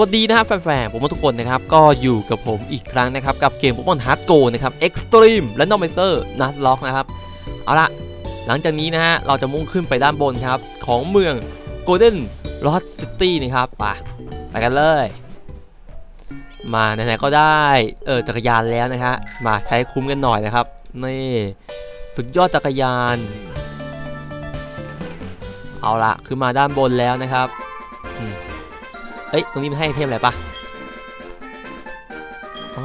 วัสดีนะครับแฟนๆผมทุกคนนะครับ ก็อยู่กับผมอีกครั้งนะครับ กับเกม Pokemon Heart Go นะครับ Extreme Randomizer Nuzlocke นะครับ เอาละหลังจากนี้นะฮะ เราจะมุ่งขึ้นไปด้านบนครับ ของเมือง Golden Lost City นะครับไปไปกันเลย มาไหนๆก็ได้ เออจักรยานแล้วนะฮะมาใช้คุ้มกันหน่อยนะครับ นี่สุดยอดจักรยาน เอาละคือมาด้านบนแล้วนะครับอืม เอ้ย ตรงนี้มันให้ไอเทมอะไรปะอ๋อ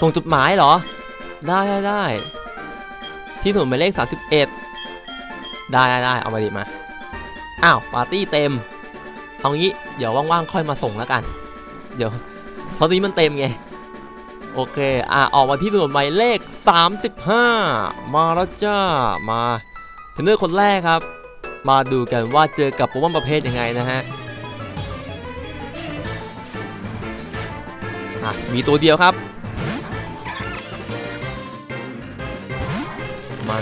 ส่งจดหมายเหรอ ได้ได้ได้ ที่ถนนหมายเลข 31 ได้ได้ได้เอามาดิมา อ้าว ปาร์ตี้เต็ม เอางี้ เดี๋ยวว่างๆ ค่อยมาส่งแล้วกัน เดี๋ยว เพราะตอนนี้มันเต็มไง โอเค อะ ออกมาที่ถนนหมายเลข 35 มาแล้วจ้า มาเทรนเนอร์คนแรกครับ มาดูกันว่าเจอกับโปเกมอนประเภทยังไงนะฮะ อะมีตัวเดียวครับ มา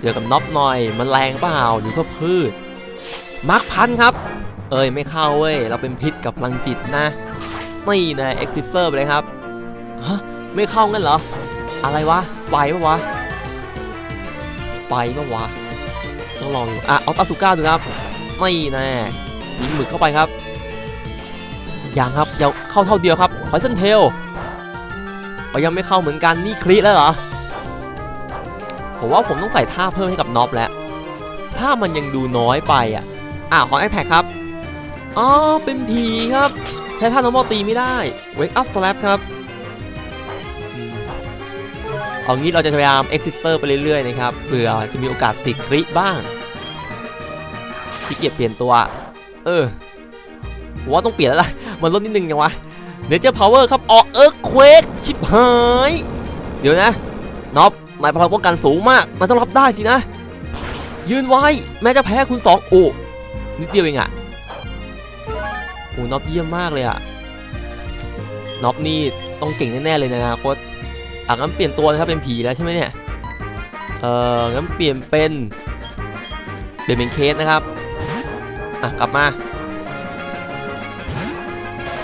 เจอกับน็อปหน่อย มันแรงเปล่าหรือก็พืชมาร์คพันครับ เอ้ยไม่เข้าเว้ย เราเป็นพิษกับพลังจิตนะนี่นะเอ็กซิเซอร์ไปเลยครับฮะไม่เข้างั้นเหรอ อะไรวะไฟปะวะไฟปะวะ ต้องลองดูอะเอาตาสุก้าดูครับ ไม่แน่ยิงหมึกเข้าไปครับ ยังครับเดี๋ยวเข้าเท่าเดียวครับคอยเซนเทลก็ยังไม่เข้าเหมือนกันนี่คลิแล้วเหรอผมว่าผมต้องใส่ท่าเพิ่มให้กับน็อปแล้ว ถ้ามันยังดูน้อยไปอะอะขอแอคแท็กครับ อ๋อ เป็นผีครับ ใช้ท่า normal ตีไม่ได้ wake up slap ครับ เอางี้เราจะพยายาม exiter ไปเรื่อยๆนะครับ เผื่อจะมีโอกาสติดคริบ้างที่เกียจเปลี่ยนตัว เออ ผมว่าต้องเปลี่ยนแล้วล่ะมันลดนิดนึงยังวะ Nature Power ครับออกเอิร์กเควกชิบหายเดี๋ยวนะน็อปนายพลังป้องกันสูงมาก มันต้องรับได้สินะ ยืนไว้แม้จะแพ้คุณสองโอ้นิดเดียวเองอะโอ้น็อปเยี่ยมมากเลยอะน็อปนี่ต้องเก่งแน่ๆเลยในอนาคตอะงั้นเปลี่ยนตัวนะครับเป็นผีแล้วใช่ไหมเนี่ยเอองั้นเปลี่ยนเป็นเปลี่ยนเป็นเคสนะครับอะกลับมา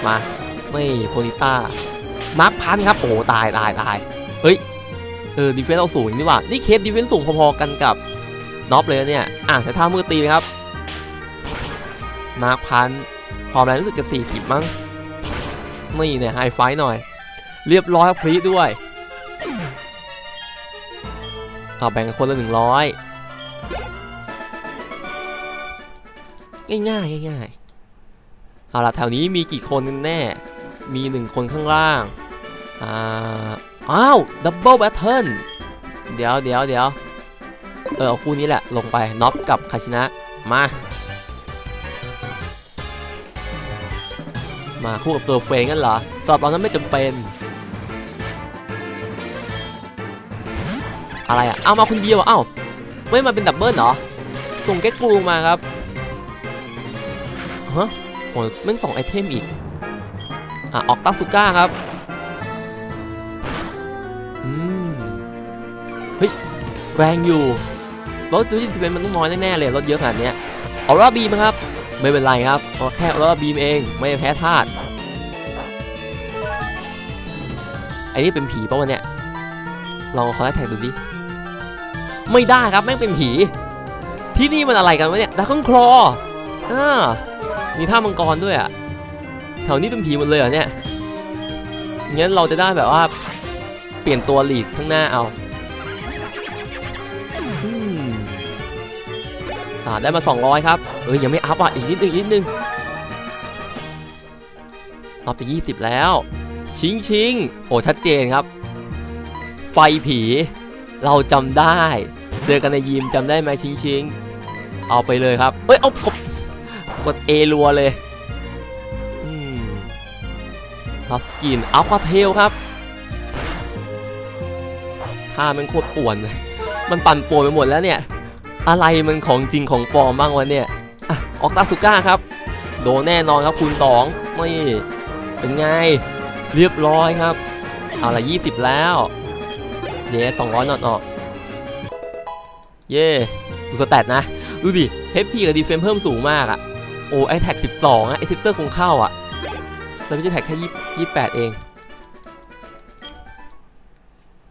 มาไม่โพนิต้ามาร์คพันครับโอ้ตายตายตายเฮ้ยเออดีเฟนส์เราสูงนี่หว่านี่เคสดีเฟนส์สูงพอๆกันกับน็อปเลยเนี่ยอะแต่ท่ามือตีนะครับมาร์คพันความแรงรู้สึกจะ 40 มั้งนี่เนี่ยไฮไฟหน่อย เรียบร้อยครับพรีด้วยเอาแบ่งคนละหนึ่งร้อยง่ายๆง่ายๆ เอาล่ะแถวนี้มีกี่คนแน่ มีหนึ่งคนข้างล่าง อ่า อ้าวดับเบิลแบทเทิลเดี๋ยวเดี๋ยวเดี๋ยวเออคู่นี้แหละลงไปน็อปกับคาชินะ มา มาคู่กับตัวเฟงกันเหรอสอบเรานั้นไม่จำเป็น อะไรอะ เอามาคนเดียวอะเอ้าไม่มาเป็นดับเบิลเหรอ ส่งแก๊กกูมาครับฮะ โอ้แม่งสองไอเทมอีก อะ ออกตัสุก้าครับ อืม เฮ้ย แรงอยู่รถซูจิจะเป็นมันต้องน้อยแน่ๆเลย รถเยอะขนาดเนี้ยออร่าบีมครับ ไม่เป็นไรครับเพราแค่ออร่าบีมเอง ไม่แพ้ธาตุไอ้นี่เป็นผีป่ะวะเนี่ยลองขอแท็กดูดิ ไม่ได้ครับแม่งเป็นผี ที่นี่มันอะไรกันวะเนี่ยดักคอนคลออ่า มีท่ามังกรด้วยอะแถวนี้เป็นผีหมดเลยเหรอเนี่ยงั้นเราจะได้แบบว่าเปลี่ยนตัวลีดข้างหน้าเอาอ่าได้มา 200 ครับ เอ้ยยังไม่อัพอะ อีกนิดนึงอีกนิดนึงอัพไป 20 แล้ว ชิงชิงโอ้ชัดเจนครับ ไฟผี เราจำได้ เจอกันในยิมจำได้ไหมชิงชิง เอาไปเลยครับ เอ้ย เอา กดกดเอรัวเลยรับสกินอัลฟาเทลครับท่ามันโคตรป่วนเลยมันปั่นป่วนไปหมดแล้วเนี่ย อะไรมันของจริงของปลอมบ้างวะเนี่ยอะออกตาสุก้าครับ โดนแน่นอนครับคูณสองไม่เป็นไง เรียบร้อยครับ เอาละยี่สิบแล้วเดี๋ยวสองร้อยนอตออก เย่ดูสแตทนะ ดูดิเฮปพีกับดีเฟนเพิ่มสูงมากอะ อ้ไอแท็กสิบสองอะไอซิสเตอร์คงเข้าอะแล้วไม่ใช่แท็กแค่ยี่ยี่แปดเอง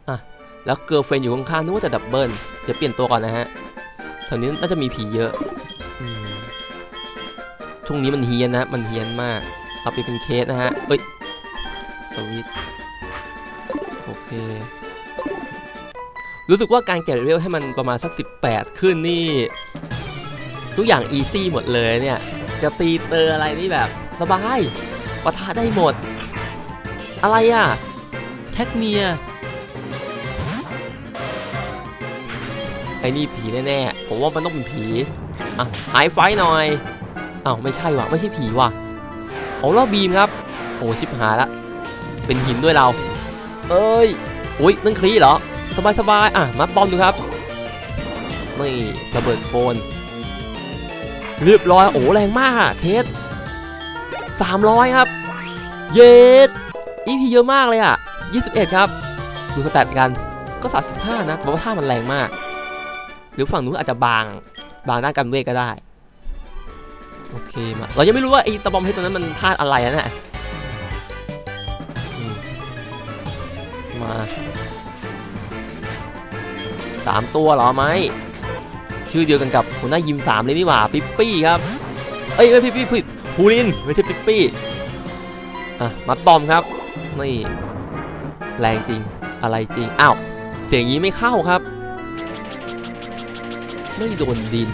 อะแล้วเกิร์ลเฟนอยู่ข้างๆนึกว่าจะดับเบิลเดี๋ยวเปลี่ยนตัวก่อนนะฮะแถวนี้น่าจะมีผีเยอะช่วงนี้มันเฮี้ยนนะมันเฮี้ยนมาก เอาไปเป็นเคสนะฮะเอ้ยสวิตโอเครู้สึกว่าการแกะเรเวลให้มันประมาณสัก 18 ขึ้นนี่ ทุกอย่างอีซี่หมดเลยเนี่ย จะตีเตอร์อะไรนี่แบบ สบายปะทะได้หมด อะไรอะแคทเมียไอ้นี่ผีแน่ๆ ผมว่ามันต้องเป็นผี อะหายไฟหน่อยอ้าวไม่ใช่ว่ะ ไม่ใช่ผีว่ะโอ้เราบีมครับโอ้ชิบหายละ เป็นหินด้วยเรา เอ้ยอุ้ยนั่นคลีเหรอ สบายสบายๆอะมาบอมดูครับ นี่ระเบิดโคน เรียบร้อยโอ้แรงมากเทส300ครับ เย็ดอีพีเยอะมากเลยอะ21ครับ ดูสแตทกันก็35นะแต่ว่าท่ามันแรงมาก หรือฝั่งนู้นอาจจะบางบางด้านกันเวทก็ได้ โอเคมาเรายังไม่รู้ว่าไอ้ตะบอมเพชรตัวนั้นมันธาตุอะไรนะเนี่ยมาสามตัวหรอไหม ชื่อเดียวกันกับหัวหน้ายิมสามเลยนี่หว่าปิ๊ปปี้ครับ เอ้ยไม่ปิ๊ปปี้ผิดฮูลินไม่ใช่ปิ๊ปปี้อะมัดบอมครับนี่แรงจริงอะไรจริงอ้าวเสียงนี้ไม่เข้าครับ ไม่โดนดิน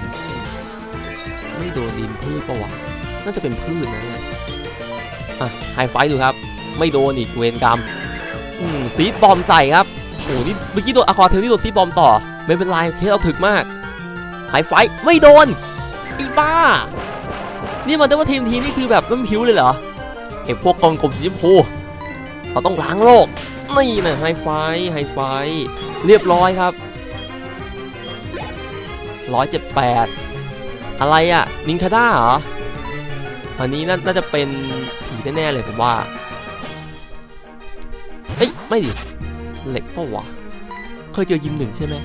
ไม่โดนดินพืชปะวะน่าจะเป็นพืชนะเนี่ยอะไฮไฟดูครับ ไม่โดนอีกเวรกรรมอืมซีดบอมใส่ครับโอ้โหนี่เมื่อกี้โดนอะคอร์เทลนี่โดนซีดบอมต่อ ไม่เป็นไรเคสเราถึกมาก ไฮไฟไม่โดนไอ้บ้า นี่มันได้ว่าทีมทีมนี่คือแบบไม่ผิวเลยเหรอไอพวกกองกลมสีชมพูเราต้องล้างโลกนี่นะไฮไฟไฮไฟเรียบร้อยครับร้อยเจ็ดแปดอะไรอะนิงคาด้าเหรออันนี้น่าจะเป็นผีแน่ๆเลยผมว่าเอ้ยไม่ดิเหล็กปะวะเคยเจอยิมหนึ่งใช่ไหม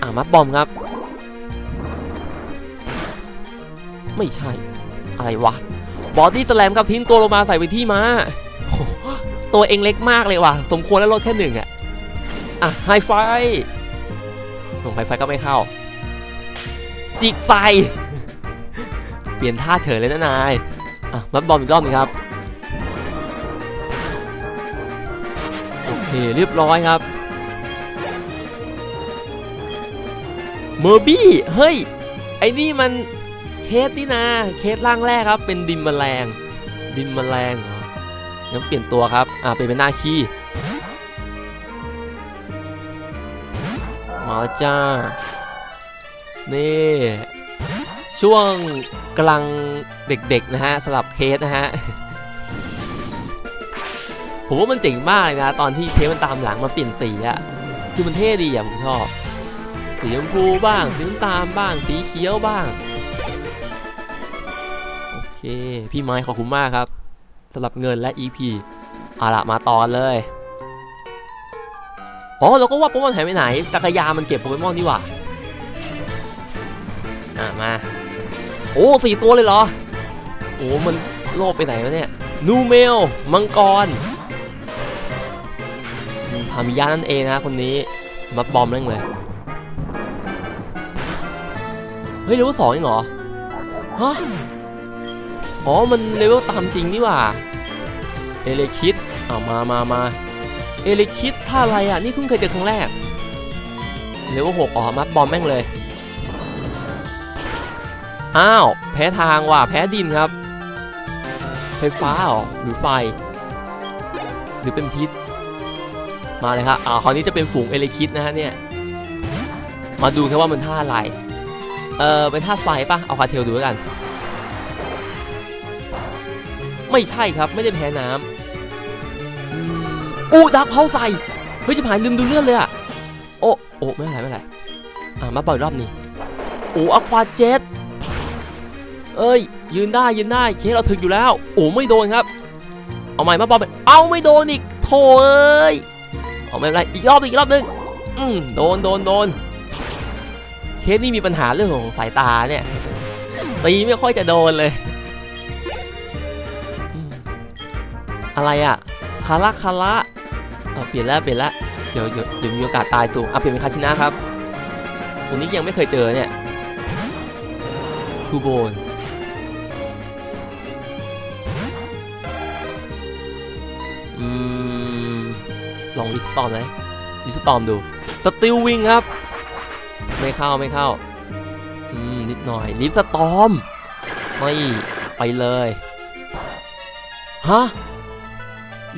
อ่ามัดบอมครับ ไม่ใช่ อะไรวะ บอดี้สแลมครับทิ้งตัวลงมาใส่ไปที่มาโอ้โหตัวเองเล็กมากเลยว่ะ สมควรแล้วลดแค่หนึ่งอะอะไฮไฟลงไฮไฟก็ไม่เข้า จิกใส่เปลี่ยนท่าเฉยเลยนะนาย อะ มัดบอมอีกรอบหนึงครับ โอเค เรียบร้อยครับ เมอร์บี้ เฮ้ย ไอ้นี่มัน เคสนี่นะ เคสร่างแรกครับ เป็นดินแมลง ดินแมลงเหรองั้นเปลี่ยนตัวครับ อ่าเปลี่ยนเป็นหน้าขี้มาจ้า นี่ ช่วงกำลังเด็กๆนะฮะสำหรับเคสนะฮะ ผมว่ามันเจ๋งมากเลยนะ ตอนที่เคสมันตามหลังมาเปลี่ยนสีอะคือมันเท่ดีอะผมชอบ สีชมพูบ้างสีน้ำตาลบ้าง สีเขียวบ้าง พี่ไม้ขอบคุณมากครับสำหรับเงินและ EP เอาละมาตอนเลย อ๋อเราก็ว่าโปเกมอนหายไปไหนจักรยานมันเก็บโปเกมอนนี่หว่าอะมา โอ้สี่ตัวเลยเหรอ โอ้มันโลภไปไหนวะเนี่ย นูเมล มังกรทามิยะนั่นเองนะคนนี้มาบอมเร่งเลย เฮ้ยเลเวลสองเองเหรอ ฮะ อ๋อ มันเลเวลตามจริงนี่ว่า เอเลคิดเอามามามาเอเลคิดท่าอะไรอะ นี่เพิ่งเคยเจอครั้งแรกเลเวลหกอ๋อมัดบอมแม่งเลย อ้าว แพ้ทางว่ะ แพ้ดินครับ ไฟฟ้าเหรอหรือไฟ หรือเป็นพิษ มาเลยครับ อ่าคราวนี้จะเป็นฝูงเอเลคิดนะฮะเนี่ย มาดูแค่ว่ามันท่าอะไร เออเป็นท่าไฟปะเอาคาเทลดูแล้วกัน ไม่ใช่ครับไม่ได้แพ้น้ำอู้ดักเผาใส่เฮ้ยจะหายลืมดูเลือดเลยอะโอ้โอ้ไม่เป็นไรไม่เป็นไรอ่ามาปล่อยรอบนี้โอ้อควาเจ็ตเอ้ย ยืนได้ยืนได้เคสเราถึงอยู่แล้ว โอ้ไม่โดนครับ เอาใหม่มาบอลไปเอาไม่โดนอีกโถเอ้ยเอาไม่เป็นไรอีกรอบหนึ่งอีกรอบหนึงอืมโดนโดนโดนเคสนี่มีปัญหาเรื่องของสายตาเนี่ยตีไม่ค่อยจะโดนเลย อะไรอะคาระคาระเอาเปลี่ยนแล้วเปลี่ยนแล้วเดี๋ยวเดี๋ยวเดี๋ยวมีโอกาสตายสูงเอาเปลี่ยนเป็นคาชินะครับตัวนี้ยังไม่เคยเจอเนี่ยคูโบนอืมลองลิสตอมเลยลิสตอมดูสติลวิงครับ ไม่เข้าไม่เข้าอืมนิดหน่อยลิฟสตอมไม่ไปเลยฮะ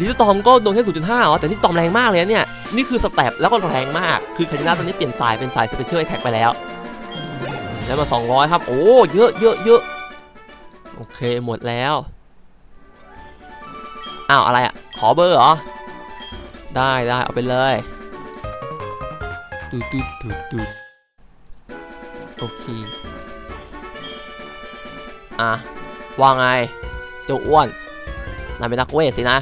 ลิฟสตอมก็โดนแค่0.5อ๋อแต่ลิฟสตอมแรงมากเลยเนี่ยนี่คือสเต็ปแล้วก็แรงมาก คือคาริน่าตอนนี้เปลี่ยนสายเป็นสายสเปเชียลแท็กไปแล้ว แล้วมา 200 ครับ โอ้เยอะเยอะเยอะโอเคหมดแล้วอ้าวอะไรอะ ขอเบอร์เหรอ ได้ได้เอาไปเลยดูดูดูดูโอเค อะว่าไงเจ้าอ้วนนายเป็นนักเวทสินะ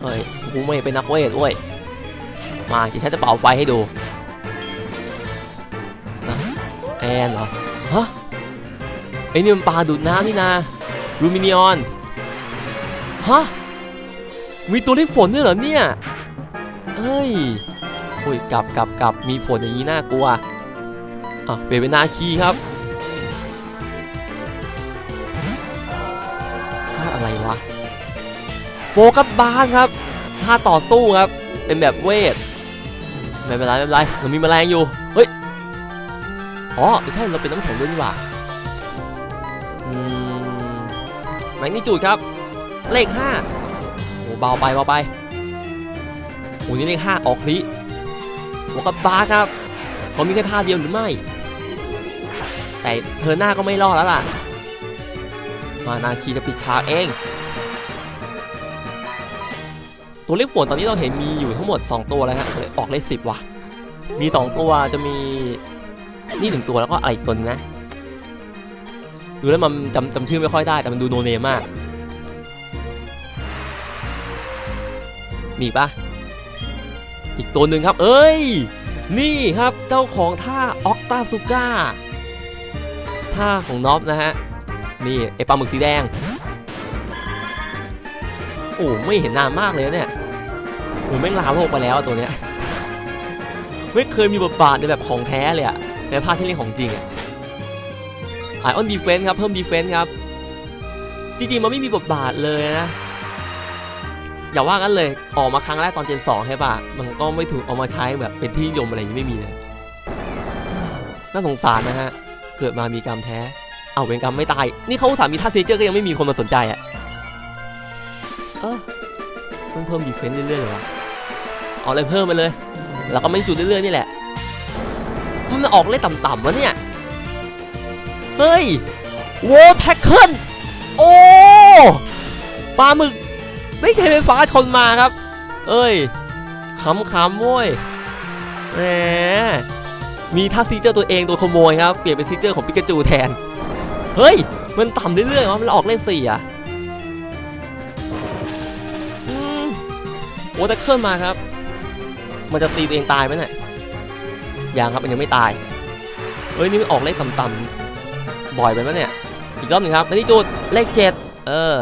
เฮ้ยกูไม่เป็นนักเวทเว้ยมาจะใช้จะเป่าไฟให้ดูนะแอนเหรอฮะไอ้นี่มันปลาดูดน้ำนี่นะลูมิเนิออนฮะมีตัวเล็กฝนด้วยเหรอเนี่ยเฮ้ยโอ้ยกลับกลับกลับมีฝนอย่างนี้น่ากลัวอะเปลี่ยนเป็นนาคีครับ โฟกัสบาร์ครับท่าต่อสู้ครับ เป็นแบบเวท ไม่เป็นไรไม่เป็นไรเรามีแมลงอยู่ เฮ้ย อ๋อไม่ใช่เราเป็นน้ำแข็งด้วยนี่หว่าอืมแมกนิจูดครับ เลขห้าโอ้เบาไปเบาไปโอ้นี่เลขห้าออกคลิโฟกัสบาร์ครับเขามีแค่ท่าเดียวหรือไม่ แต่เธอหน้าก็ไม่รอดแล้วล่ะ มานาคีจะปิดฉากเอง ตัวเลขฝนตอนนี้เราเห็นมีอยู่ทั้งหมด 2 ตัวแล้วฮะเลยออกเลขสิบว่ะ มี 2 ตัวจะมีนี่หนึ่งตัวแล้วก็อะไรอีกตัวนึงนะ ดูแล้วมันจำจำชื่อไม่ค่อยได้แต่มันดูโนเนมมาก มีปะอีกตัวหนึ่งครับ เอ้ย นี่ครับเจ้าของท่าออกตาซูก้าท่าของน็อปนะฮะ นี่ไอปลาหมึกสีแดง โอ้ไม่เห็นนานมากเลยเนี่ย โอ้แม่งลาโลกไปแล้วตัวเนี้ย ไม่เคยมีบทบาทในแบบของแท้เลยอะในภาคที่เล่นของจริงอะไอออนดีเฟนส์ครับ เพิ่มดีเฟนส์ครับ จริงๆ มันไม่มีบทบาทเลยนะ อย่าว่ากันเลย ออกมาครั้งแรกตอนเจน2ใช่ปะมันก็ไม่ถูกเอามาใช้แบบเป็นที่นิยมอะไรอย่างนี้ไม่มีเลย น่าสงสารนะฮะ เกิดมามีกรรมแท้ เอาเวรกรรมไม่ตาย นี่เขาสามีท่าเซเจอร์ก็ยังไม่มีคนมาสนใจอะเออ ต้องเพิ่มดีเฟนซ์เรื่อยๆเลยวะเอาเลยเพิ่มมาเลย แล้วก็ไม่จุดเรื่อยๆนี่แหละ มันออกเลขต่ำๆวะเนี่ย เฮ้ยโวแท็กเกิลโอ้ปลาหมึก ไม่ใช่ไฟฟ้าชนมาครับ เอ้ยขำๆโว้ยแหมมีท่าซีเจอร์ตัวเองตัวขโมยครับ เปลี่ยนเป็นซีเจอร์ของปิกาจูแทน เฮ้ย มันต่ำเรื่อยๆวะมันออกเลขสี่อะ อ้แต่เคลื่อนมาครับ มันจะตีตัวเองตายไหมเนี่ยยังครับมันยังไม่ตาย เฮ้ยนี่มันออกเลขต่ำๆบ่อยไปไหมเนี่ย อีกรอบหนึ่งครับแล้วที่จุดเลขเจ็ดเออ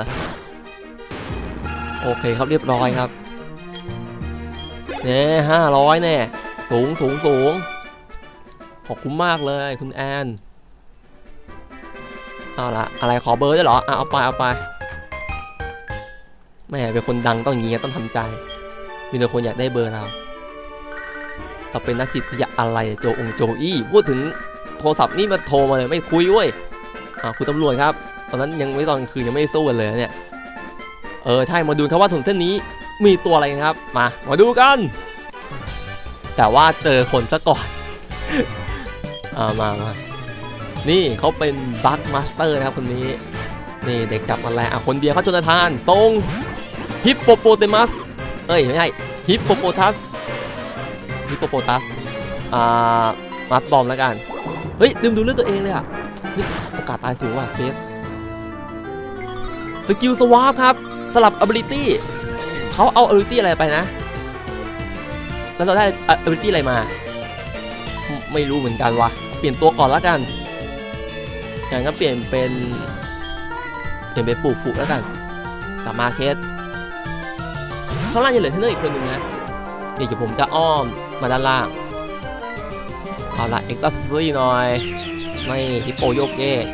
โอเคครับเรียบร้อยครับเนี่ยห้าร้อยเนี่ยสูงสูงสูงขอบคุณมากเลยคุณแอนเอาละอะไรขอเบอร์ได้เหรอเอาไปเอาไปแม่เป็นคนดังต้องอย่างงี้ต้องทำใจ มีแต่คนอยากได้เบอร์เรา เราเป็นนักจิตวิทยาอะไรโจองโจอี้พูดถึงโทรศัพท์นี่มาโทรมาเลยไม่คุยเว้ยอ่าคุณตำรวจครับ ตอนนั้นยังไม่ตอนกลางคืนยังไม่สู้กันเลยเนี่ย เออใช่มาดูครับว่าถนนเส้นนี้มีตัวอะไรครับ มา มาดูกัน แต่ว่าเจอคนซะก่อน อ่ามามานี่เขาเป็นบัคมาสเตอร์นะครับคนนี้ นี่เด็กจับมาแล้วอะคนเดียวเขาจนทานทรงฮิปโปโปเตมัส เอ้ย ไม่ใช่ฮิปโปโปทัสฮิปโปโปทัสอ่ามัดบอมแล้วกัน เฮ้ย ลืมดูเรื่องตัวเองเลยอะเฮ้ยโอกาสตายสูงว่ะเฟสสกิลสวาปครับ สลับ ability เขาเอา ability อะไรไปนะ แล้วเราได้ ability อะไรมา ไม่รู้เหมือนกันวะเปลี่ยนตัวก่อนแล้วกันอย่างนั้นเปลี่ยนเป็น เปลี่ยนเป็นปลูกฝูแล้วกัน กลับมาเคสางล่างยังเหลือเทนเนอร์อีกคนหนึ่งนะเดี๋ยวผมจะอ้อมมาด้านล่างเอาละเอ็กซ์ตร้าซีหน่อย ไม่ฮิปโปโยเกะ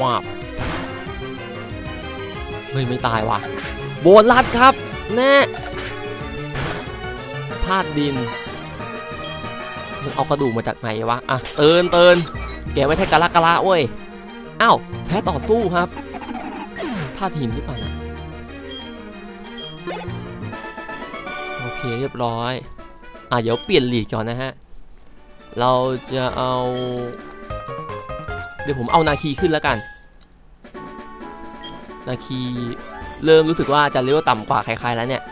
ว้าบเฮ้ย ไม่ตายว่ะ โบลัดครับ แน่ธาตุดินมันเอากระดูกมาจากไหนวะ อะ เตินเตินแกไม่ใช่กะละกะละเว้ย อ้าว แพ้ต่อสู้ครับธาตุหินหรือเปล่านะ เคเรียบร้อย อะเดี๋ยวเปลี่ยนลีกก่อนนะฮะ เราจะเอา เดี๋ยวผมเอานาคีขึ้นแล้วกัน นาคีเริ่มรู้สึกว่าจะเลเวลต่ำกว่าใครๆแล้วเนี่ย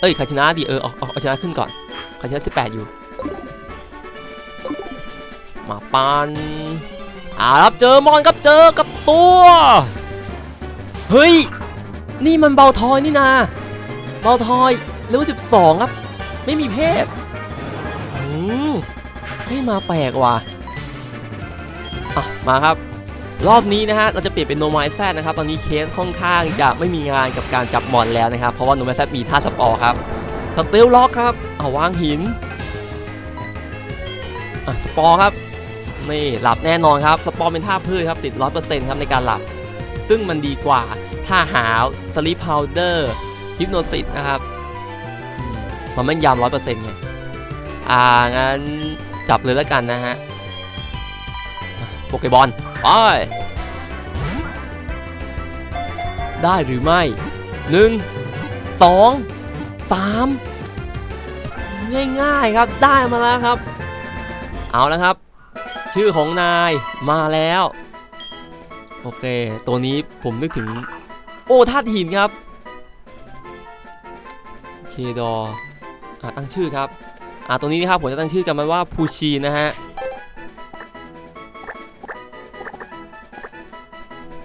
เอ้ยคาชนะดิเออเอาเอาเอาชนะขึ้นก่อนคาชนะ18 อยู่ มาปันอ่าครับเจอมอนครับเจอกับตัว เฮ้ย นี่มันเบาทอยนี่นาเบาทอย เลเวล12ครับ ไม่มีเพศอืมให้มาแปลกว่ะอะมาครับ รอบนี้นะฮะเราจะเปลี่ยนเป็นโนมายแซนะครับตอนนี้เคสค่อนข้างจะไม่มีงานกับการจับมอนแล้วนะครับ เพราะว่าโนมายแซมีท่าสปอร์ครับสเตลล็อกครับเอาวางหินอะสปอร์ครับนี่หลับแน่นอนครับสปอร์เป็นท่าพืชครับติด100%ครับในการหลับ ซึ่งมันดีกว่าท่าหาวสลีปพาวเดอร์ฮิปโนซิสนะครับ มันไม่ยำ100%ไง อ่า งั้น จับเลยแล้วกันนะฮะ โปเกบอลไป ได้หรือไม่หนึ่งสองสามง่ายๆครับ ได้มาแล้วครับ เอาแล้วครับ ชื่อของนายมาแล้ว โอเค ตัวนี้ผมนึกถึง โอ้ธาตุหินครับ เคดอ ตั้งชื่อครับอ่าตัวนี้นะครับผมจะตั้งชื่อกันมันว่าพูชีนะฮะ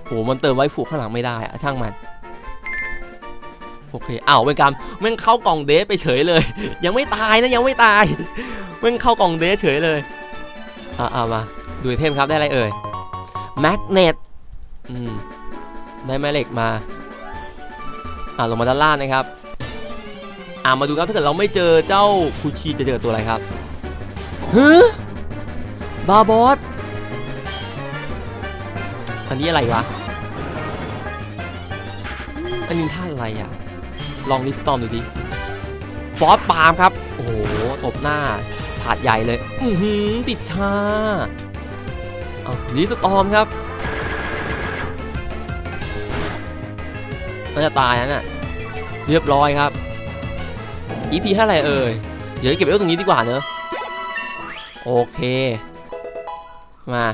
โหมันเติมไว้ผูข้างหลังไม่ได้อะช่างมันโอเคอ้าวเป็นการแม่งเข้ากล่องเดสไปเฉยเลย ยังไม่ตายนะยังไม่ตายแม่งเข้ากล่องเดสเฉยเลยอ่าเอามาดูไอเทมครับได้อะไรเอ่ยแมกเนตอืมได้แม่เหล็กมาอ่าลงมาด้านล่างนะครับ อ่ามาดูครับถ้าเกิดเราไม่เจอเจ้าคูชีจะเจอตัวอะไรครับฮึบาบอสอันนี้อะไรวะ อันนี้ท่าอะไรอะ ลองลิสตอมดูดิฟอสปาล์มครับ โอ้โห ตบหน้าถาดใหญ่เลย อือหือ ติดชาเอาลิสตอมครับน่าจะตายแล้วน่ะ เรียบร้อยครับ EP เท่าไหร่เอ่ย เดี๋ยวเก็บไว้ตรงนี้ดีกว่าเนอะ โอเค มา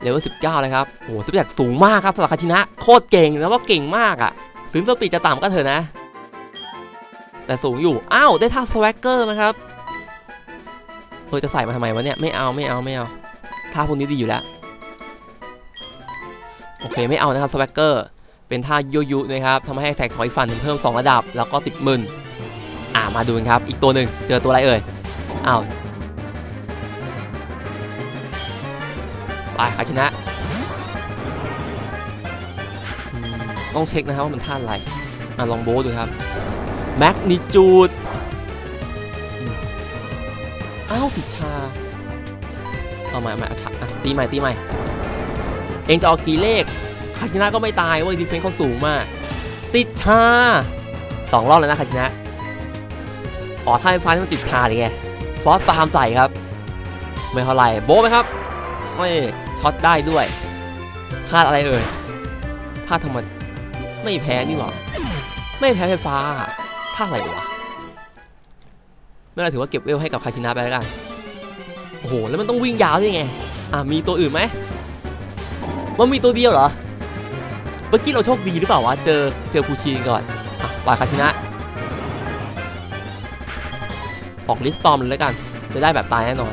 เลเวล19เลยครับโอ้โหสปีดสูงมากครับสำหรับคาชินะ โคตรเก่งแล้วว่าเก่งมากอะ่ะถึงสปีดจะต่ำก็เถอะนะ แต่สูงอยู่ อ้าว ได้ท่าสว a กเกอร์นะครับเฮ้ยจะใส่มาทำไมวะเนี่ย ไม่เอาไม่เอาไม่เอา ท่าพวกนี้ดีอยู่แล้ว โอเคไม่เอานะครับสว a กเกอร์ เป็นท่ายุยุนะครับทำให้แท็กถอยฟันเพิ่ม 2 ระดับ แล้วก็ติดมึน อ่ามาดูกันครับ อีกตัวหนึ่งเจอตัวอะไรเอ่ยอ้าวไปใครชนะต้องเช็คนะครับว่ามันท่าอะไรอะลองโบสดูครับแมกนิจูดอ้าวติดชาเอาใหม่เอาใหม่อะชะอะตีใหม่ตีใหม่ เองจะออกกี่เลขคาชินะก็ไม่ตายเว้ยดีเฟนส์เขาสูงมาก ติดชาสองรอบแล้วนะคาชินะ อ๋อถ้าไฟฟ้าที่มันติดคาเลยไงฟอสตามใส่ครับ ไม่เท่าไรโบะไหมครับไม่ช็อตได้ด้วยคาดอะไรเอ่ยท่าทำไมไม่แพ้นี่หว่าไม่แพ้ไฟฟ้าท่าอะไรวะไม่เป็นไรถือว่าเก็บเวลให้กับคาชินะไปแล้วกันโอ้โหแล้วมันต้องวิ่งยาวด้วยไงอะมีตัวอื่นไหมมันมีตัวเดียวเหรอเมื่อกี้เราโชคดีหรือเปล่าวะเจอเจอพูชีก่อนอะปล่อยคาชินะ ออกลิสตอมเลยแล้วกัน จะได้แบบตายแน่นอน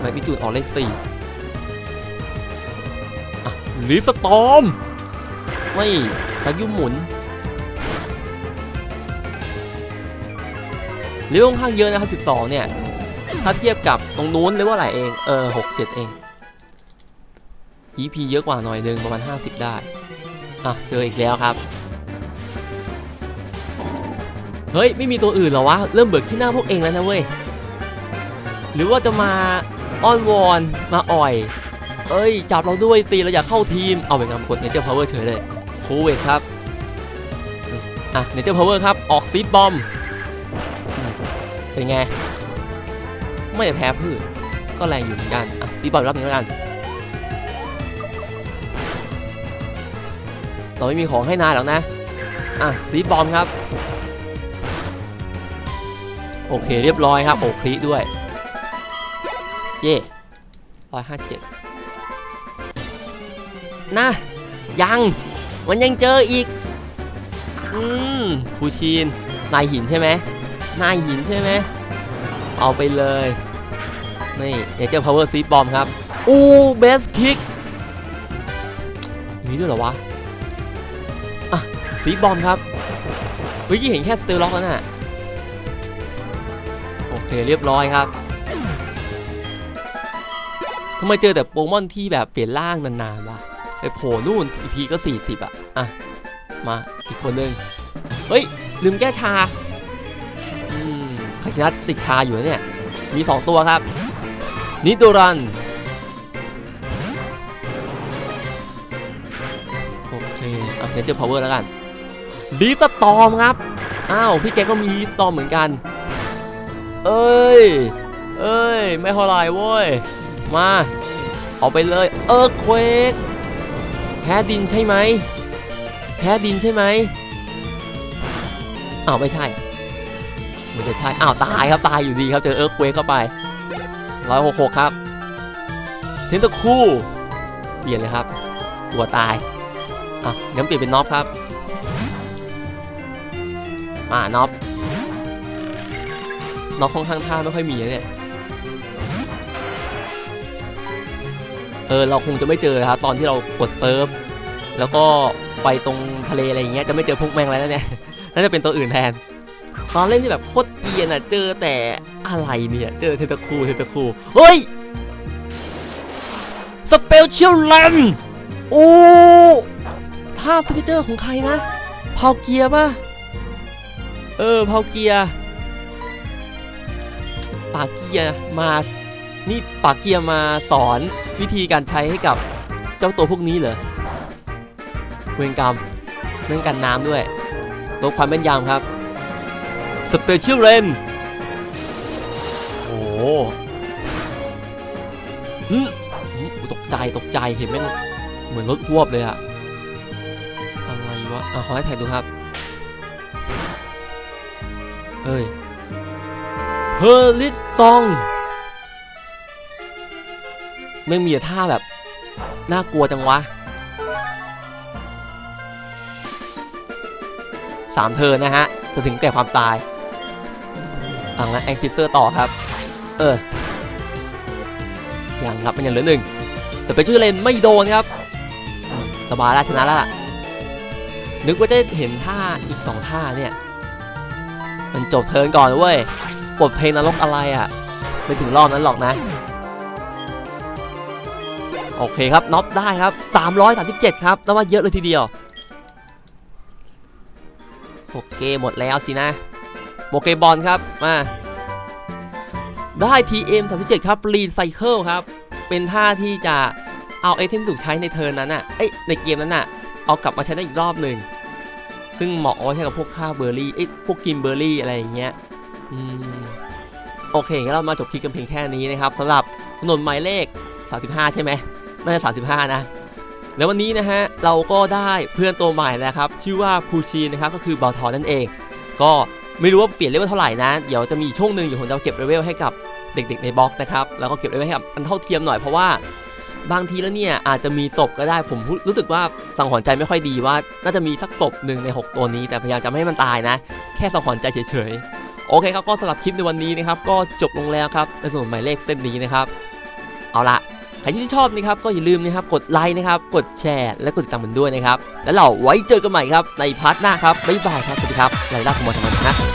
แมกนิจูดออกเลขสี่ลิสตอม ไม่พายุหมุนเรียกค่อนข้างเยอะนะครับ 12 เนี่ย ถ้าเทียบกับตรงนู้นเรียกว่าอะไรเอง เออ 6 7 เอง EP เยอะกว่าหน่อยนึงประมาณ 50 ได้ อะ เจออีกแล้วครับ เฮ้ย ไม่มีตัวอื่นหรอวะ เริ่มเบื่อขี้หน้าพวกเองแล้วนะเว้ย หรือว่าจะมาอ้อนวอนมาอ่อย เอ้ย จับเราด้วยสิเราอยากเข้าทีม เอาไปงานกดเนเจอร์พาวเวอร์เฉยเลยโคเวทครับ อะเนเจอร์พาวเวอร์ครับ ออกซีดบอม เป็นไง ไม่ได้แพ้พืช ก็แรงอยู่เหมือนกัน อะซีดบอมรับหนึ่งแล้วกัน เราไม่มีของให้นายหรอกนะ อะซีดบอมครับ โอเคเรียบร้อยครับโอคลิด้วย เย่ร้อยห้าเจ็ดนะยังมันยังเจออีก อืมฟูชีนนายหินใช่ไหมนายหินใช่ไหมเอาไปเลย นี่เนเจอร์พาวเวอร์ซีบอมครับ อู้เบสคิกมีด้วยเหรอวะ อะซีบอมครับ เมื่อกี้เห็นแค่สเตลล็อกแล้วน่ะ เรียบร้อยครับทำไมเจอแต่โปเกมอนที่แบบเปลี่ยนร่างนานๆวะไปโผล่นู่นอีกทีก็ 40 อะ อะ มาอีกคนนึง เฮ้ย ลืมแก้ชาอืมใครชนะติดชาอยู่เนี่ย มี 2 ตัวครับ นิโดรัน โอเค อะเนเจอพาวเวอร์แล้วกันดีสตอมครับ อ้าว พี่แกก็มีดีสตอมเหมือนกัน เอ้ย เอ้ย ไม่เท่าไรเว้ย มา เอาไปเลย เออเควกแพ้ดินใช่ไหมแพ้ดินใช่ไหมอ้าวไม่ใช่ไมันจะใช่ อ้าวตายครับตายอยู่ดีครับเจอเอิร์กเควกเข้าไปร้อยหกหกครับ เทนตะคู่ เปลี่ยนเลยครับ ตัวตาย อะงั้นเปลี่ยนเป็นน็อปครับ อ่าน็อป น็อกค่อนข้างท่าไม่ค่อยมีเนี่ยเออเราคงจะไม่เจอครับตอนที่เรากดเซิร์ฟแล้วก็ไปตรงทะเลอะไรอย่างเงี้ยจะไม่เจอพวกแมงอะไรแล้วเนี่ยน่าจะเป็นตัวอื่นแทนตอนเล่นที่แบบโคตรเกียนอะเจอแต่อะไรเนี่ยเจอเทนตาคูเทนตาคูเฮ้ยสเปลเชียลแลนโอ้ท่าสปิเจอร์ของใครนะเพาเกียร์ป่ะเออเพาเกียร์ ปากเกียร์มานี่ปากเกียร์มาสอนวิธีการใช้ให้กับเจ้าตัวพวกนี้เหรอเวรกรรมเรื่องกันน้ำด้วยลดความแม่นยำครับสเปเชียลเรนโอ้โหหึหึตกใจตกใจเห็นไหมเหมือนรถควบเลยอะอะไรวะอะขอให้ถ่ายดูครับ เอ้ย เฮอร์ลิสซองไม่มีท่าแบบ น่ากลัวจังวะสามเทิร์นะฮะ จะถึงแก่ความตายอะงั้นแองซิเซอร์ต่อครับ เออ ยังครับมันยังเหลือหนึ่ง แต่เป็นชื่อเลนไม่โดนครับ สบายแล้วชนะแล้วนึกว่าจะเห็นท่าอีกสองท่าเนี่ย มันจบเทิร์นก่อนเว้ย บทเพลงนรกอะไรอะ่ะไม่ถึงรอบนั้นหรอกนะ โอเคครับน็อปได้ครับ 337 ครับแล้วว่าเยอะเลยทีเดียวโอเคหมดแล้วสินะโปเกบอลครับมาได้ TM 37 ครับรีไซเคิลครับ เป็นท่าที่จะเอาไอเทมถูกใช้ในเทิร์นนั้นน่ะเอ้ยในเกมนั้นน่ะเอากลับมาใช้ได้อีกรอบหนึ่งซึ่งเหมาะใช้กับพวกท่าเบอร์รี่เอ้พวกกินเบอร์รี่อะไรอย่างเงี้ย โอเคงั้นเรามาจบคลิปกันเพียงแค่นี้นะครับสำหรับถนนหมายเลข 35 ใช่ไหมน่าจะ 35 นะ แล้ววันนี้นะฮะเราก็ได้เพื่อนตัวใหม่แล้วครับ ชื่อว่าพูชีนะครับก็คือบาทอนนั่นเอง ก็ไม่รู้ว่าเปลี่ยนเลเวลเท่าไหร่นะ เดี๋ยวจะมีช่วงหนึ่งอยู่ผมจะเก็บเลเวลให้กับเด็ก ๆ ในบล็อกนะครับแล้วก็เก็บเลเวลให้กับอันเท่าเทียมหน่อยเพราะว่าบางทีแล้วเนี่ยอาจจะมีศพก็ได้ผมรู้สึกว่าสังหรณ์ใจไม่ค่อยดีว่า น่าจะมีสักศพหนึ่งใน 6 ตัวนี้ แต่พยายามจะไม่ให้มันตายนะ แค่สังหรณ์ใจเฉยๆ โอเคครับก็สำหรับคลิปในวันนี้นะครับก็จบลงแล้วครับในถนนหมายเลขเส้นนี้นะครับ เอาละใครที่ชอบนะครับก็อย่าลืมนะครับกดไลค์นะครับกดแชร์และกดติดตามมันด้วยนะครับ แล้วเราไว้เจอกันใหม่ครับในพาร์ทหน้าครับบ๊ายบายครับสวัสดีครับไลล่าขโมอธรรมะนะ